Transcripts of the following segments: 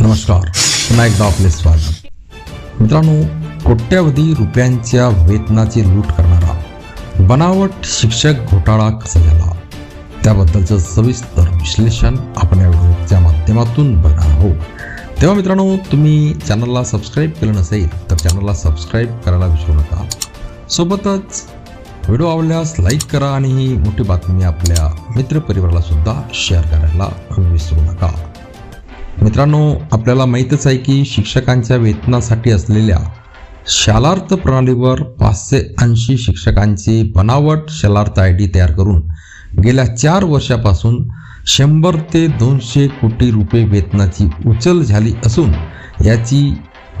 नमस्कार. पुन्हा एकदा आपले स्वागत. मित्रांनो कोट्यावधी रुपयांच्या वेतनाची लूट करणारा बनावट शिक्षक घोटाळा कसा झाला? त्याबद्दलचं सविस्तर विश्लेषण आपण या व्हिडिओच्या माध्यमातून बघणार आहोत. तेव्हा मित्रांनो तुम्ही चॅनलला सबस्क्राईब केलं नसेल तर चॅनलला सबस्क्राईब करायला विसरू नका. सोबतच व्हिडिओ आवडल्यास लाईक करा आणि ही मोठी बातमी आपल्या मित्रपरिवाराला सुद्धा शेअर करायला विसरू नका. मित्रांनो आपल्याला माहीतच आहे की शिक्षकांच्या वेतनासाठी असलेल्या शालार्थ प्रणालीवर पाचशे ऐंशी शिक्षकांची बनावट शालार्थ आय डी तयार करून गेल्या चार वर्षापासून शंभर ते दोनशे कोटी रुपये वेतनाची उचल झाली असून याची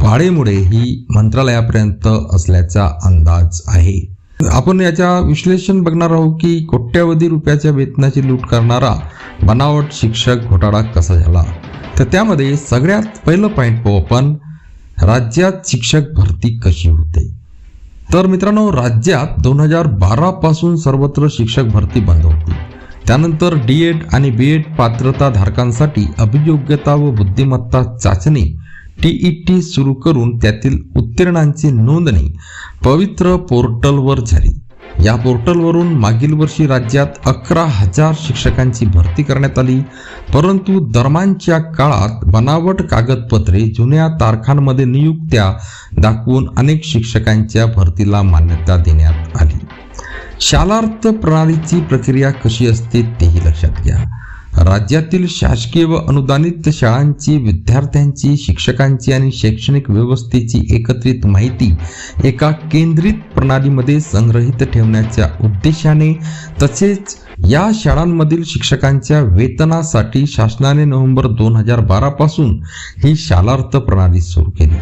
पाळेमुळे ही मंत्रालयापर्यंत असल्याचा अंदाज आहे. आपण याच्या विश्लेषण बघणार आहोत की कोट्यावधी रुपयाच्या वेतनाची लूट करणारा बनावट शिक्षक घोटाळा कसा झाला? तर त्यामध्ये सगळ्यात पहिलं पॉईंट पाहू आपण राज्यात शिक्षक भरती कशी होते? तर मित्रांनो राज्यात दोन हजार बारापासून सर्वत्र शिक्षक भरती बंद होती. त्यानंतर डी एड आणि बी एड पात्रता धारकांसाठी अभियोग्यता व बुद्धिमत्ता चाचणी टी ई टी सुरू करून त्यातील उत्तीर्णांची नोंदणी पवित्र पोर्टलवर झाली. या पोर्टलवरून मागील वर्षी राज्यात अकरा हजार शिक्षकांची भरती करण्यात आली परंतु दरम्यानच्या काळात बनावट कागदपत्रे जुन्या तारखांमध्ये नियुक्त्या दाखवून अनेक शिक्षकांच्या भरतीला मान्यता देण्यात आली. शालार्थ प्रणालीची प्रक्रिया कशी असते तेही लक्षात घ्या. राज्यातील शासकीय व अनुदानित शाळांची विद्यार्थ्यांची शिक्षकांची आणि शैक्षणिक व्यवस्थेची एकत्रित माहिती एका केंद्रित प्रणालीमध्ये संग्रहित ठेवण्याच्या उद्देशाने तसेच या शाळांमधील शिक्षकांच्या वेतनासाठी शासनाने नोव्हेंबर दोन हजार बारापासून ही शालार्थ प्रणाली सुरू केली.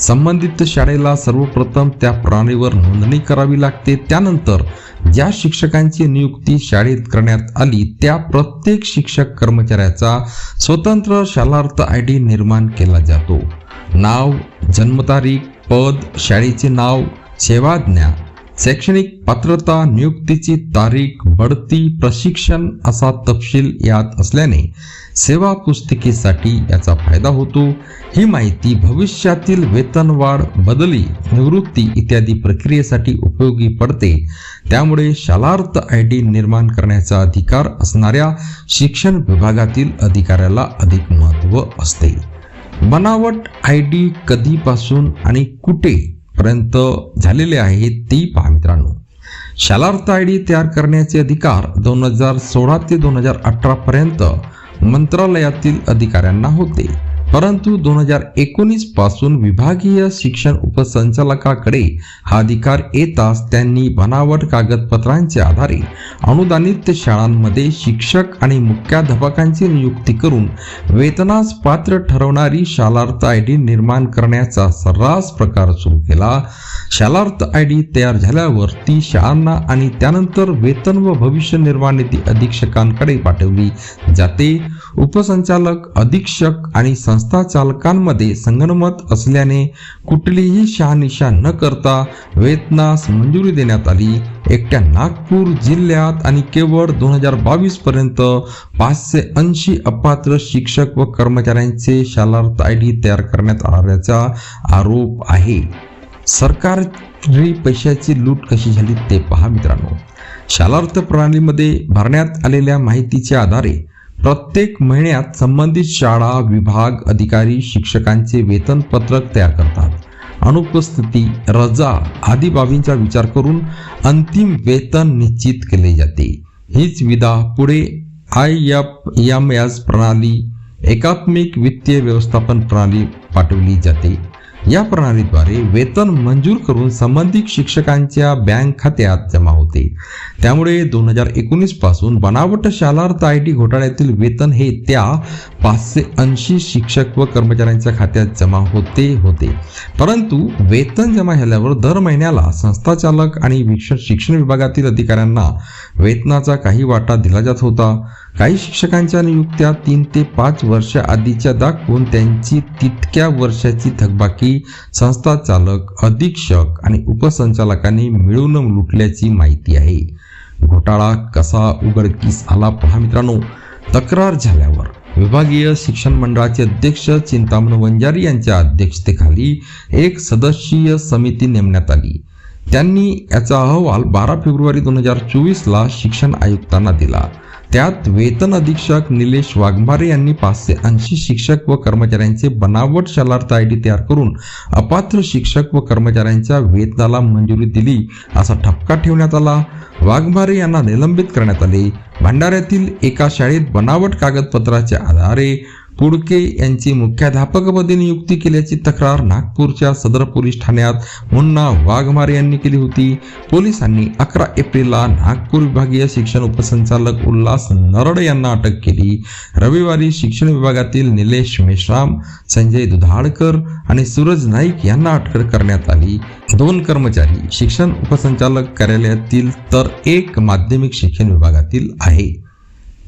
संबंधित शाळेला सर्वप्रथम त्या प्रणालीवर नोंदणी करावी लागते. त्यानंतर ज्या शिक्षकांची नियुक्ती शाळेत करण्यात आली त्या प्रत्येक शिक्षक कर्मचाऱ्याचा स्वतंत्र शालार्थ आय डी निर्माण केला जातो. नाव जन्मतारीख पद शाळेचे नाव सेवाज्ञा शैक्षणिक पात्रता नियुक्तीची तारीख बढती प्रशिक्षण असा तपशील यात असल्याने सेवा पुस्तिकेसाठी याचा फायदा होतो. ही माहिती भविष्यातील वेतनवाढ बदली निवृत्ती इत्यादी प्रक्रियेसाठी उपयोगी पडते. त्यामुळे शालार्थ आय डी निर्माण करण्याचा अधिकार असणाऱ्या शिक्षण विभागातील अधिकाऱ्याला अधिक महत्त्व असते. बनावट आय डी कधीपासून आणि कुठे पर्यंत झालेले आहे ती पहा मित्रांनो. शालार्थ आय डी तयार करण्याचे अधिकार दोन हजार सोळा ते दोन हजार अठरा पर्यंत मंत्रालयातील अधिकाऱ्यांना होते. परंतु दोन हजार एकोणीसपासून विभागीय शिक्षण उपसंचालकाकडे हा अधिकार येताच त्यांनी बनावट कागदपत्रांच्या आधारे अनुदानित शाळांमध्ये शिक्षक आणि मुख्याध्यापकांची नियुक्ती करून वेतनास पात्र ठरवणारी शालार्थ आय डी निर्माण करण्याचा सर्रास प्रकार सुरू केला. शालार्थ आय डी तयार झाल्यावर ती शाळांना आणि त्यानंतर वेतन व भविष्य निर्माण निधी अधीक्षकांकडे पाठवली जाते. उपसंचालक अधीक्षक आणि संस्था संस्था चालकांमध्ये संगनमत असल्याने कुठलीही शहानिशा न करता वेतनास मंजुरी देण्यात आली. एकट्या नागपूर जिल्ह्यात आणि केवळ दोन हजार बावीस पर्यंत पाचशे ऐंशी अपात्र शिक्षक व कर्मचाऱ्यांचे शालार्थ आय डी तयार करण्यात आल्याचा आरोप आहे. सरकारी पैशाची लूट कशी झाली ते पहा मित्रांनो. शालार्थ प्रणालीमध्ये भरण्यात आलेल्या माहितीच्या आधारे प्रत्येक महिन्यात संबंधित शाळा विभाग अधिकारी शिक्षकांचे वेतनपत्रक तयार करतात. अनुपस्थिती रजा आदी बाबींचा विचार करून अंतिम वेतन निश्चित केले जाते. हीच विधा पुढे आय एफ एम एस प्रणाली एकात्मिक वित्तीय व्यवस्थापन प्रणाली पाठवली जाते. या प्रणालीद्वारे वेतन मंजूर करून संबंधित शिक्षकांच्या बँक खात्यात जमा होते. त्यामुळे दोन हजार एकोणीसपासून बनावट शालार्थ आय टी घोटाळ्यातील वेतन हे त्या पाचशे ऐंशी शिक्षक व कर्मचाऱ्यांच्या खात्यात जमा होते होते. परंतु वेतन जमा झाल्यावर दर महिन्याला संस्थाचालक आणि शिक्षण विभागातील अधिकाऱ्यांना वेतनाचा काही वाटा दिला जात होता. काही शिक्षकांच्या नियुक्त्या तीन ते पाच वर्ष आधीच्या दाखवून त्यांची तितक्या वर्षाची थकबाकी संस्था चालक अधीक्षक आणि उपसंचालकांनी मिळून लुटल्याची माहिती आहे. घोटाळा कसा उघडकीस आला पहा मित्रांनो. तक्रार झाल्यावर विभागीय शिक्षण मंडळाचे अध्यक्ष चिंतामण वंजारी यांच्या अध्यक्षतेखाली एक सदस्यीय समिती नेमण्यात आली. त्यांनी याचा अहवाल बारा फेब्रुवारी दोन हजार चोवीसला शिक्षण आयुक्तांना दिला. त्यात वेतन अधीक्षक निलेश वाघमारे यांनी पाचशे ऐंशी शिक्षक व कर्मचाऱ्यांचे बनावट शलार्थ आय डी तयार करून अपात्र शिक्षक व कर्मचाऱ्यांच्या वेतनाला मंजुरी दिली असा ठपका ठेवण्यात आला. वाघमारे यांना निलंबित करण्यात आले. भंडाऱ्यातील एका शाळेत बनावट कागदपत्राच्या आधारे पुडके यांची मुख्याध्यापकपदी नियुक्ती केल्याची तक्रार नागपूरच्या सदर पोलीस ठाण्यात मुन्ना वाघमारे यांनी केली होती. पोलिसांनी अकरा एप्रिलला नागपूर विभागीय शिक्षण उपसंचालक उल्हास नरड यांना अटक केली. रविवारी शिक्षण विभागातील निलेश मेश्राम संजय दुधाळकर आणि सूरज नाईक यांना अटक करण्यात आली. दोन कर्मचारी शिक्षण उपसंचालक कार्यालयातील तर एक माध्यमिक शिक्षण विभागातील आहे.